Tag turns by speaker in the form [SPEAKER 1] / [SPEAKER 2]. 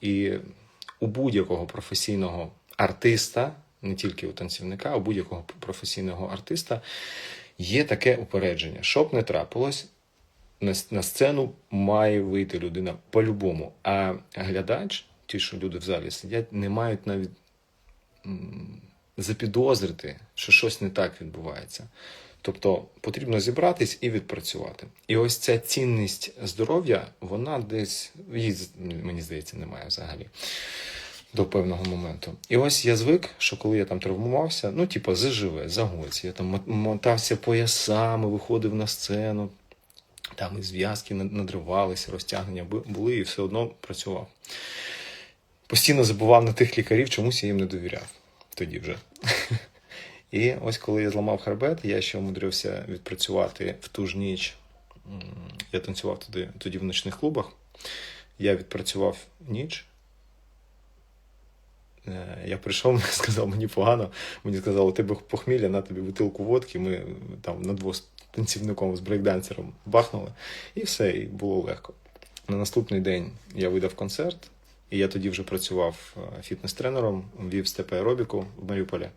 [SPEAKER 1] І у будь-якого професійного артиста, не тільки у танцівника, у будь-якого професійного артиста є таке упередження. Щоб не трапилось, на, сцену має вийти людина по-любому. А глядач, ті, що люди в залі сидять, не мають навіть запідозрити, що щось не так відбувається. Тобто потрібно зібратись і відпрацювати. І ось ця цінність здоров'я, вона десь її, мені здається, немає взагалі до певного моменту. І ось я звик, що коли я там травмувався, ну, типу, заживе, загоць, я там мо- мотався поясами, виходив на сцену, там і зв'язки над- надривалися, розтягнення були, і все одно працював. Постійно забував на тих лікарів, чомусь я їм не довіряв тоді вже. І ось коли я зламав хребет, я ще умудрився відпрацювати в ту ж ніч. Я танцював тоді, тоді в ночних клубах. Я відпрацював ніч. Е, Я прийшов, сказав, мені погано. Мені сказали, у тебе похмілля, на тобі бутилку водки. Ми там на двох з танцівником з брейкдансером бахнули, і все, і було легко. На наступний день я видав концерт, і я тоді вже працював е, фітнес-тренером, вів степи аеробіку в Маріуполі.